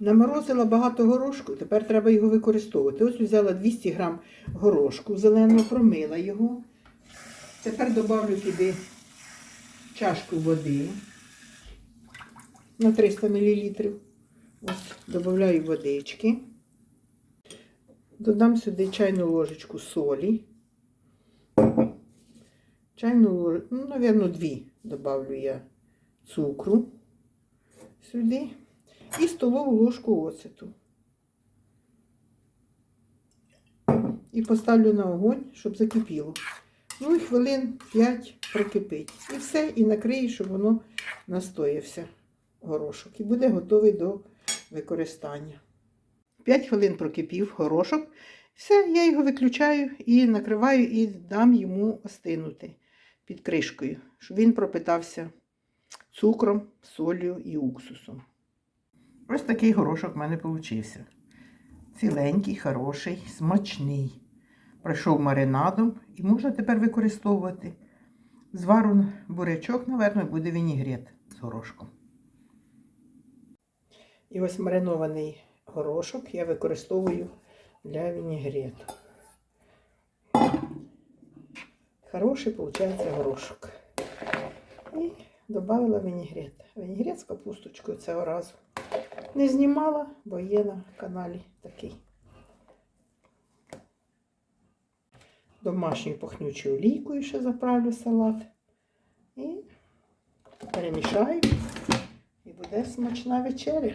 Наморозила багато горошку, тепер треба його використовувати. Ось взяла 200 грам горошку зеленого, промила його. Тепер додавлю туди чашку води на 300 мл. Ось додаю водички. Додам сюди чайну ложечку солі. Чайну ложечку, ну, мабуть, дві добавлю я цукру сюди і столову ложку оцету. І поставлю на огонь, щоб закипіло. Ну і хвилин 5 прокипить. І все, і накрию, щоб воно настоявся горошок. І буде готовий до використання. 5 хвилин прокипів горошок. Все, я його виключаю і накриваю і дам йому остинути під кришкою, щоб він пропитався цукром, солью і уксусом. Ось такий горошок в мене вийшов. Ціленький, хороший, смачний. Пройшов маринадом і можна тепер використовувати. Звару бурячок, мабуть, буде вінігрет з горошком. І ось маринований горошок я використовую для вінігрету. Хороший, виходить, горошок. І додала вінігрет. Вінігрет з капусточкою цього разу. Не знімала, бо є на каналі такий. Домашньою пахнючою олійкою ще заправлю салат. І перемішаю. І буде смачна вечеря.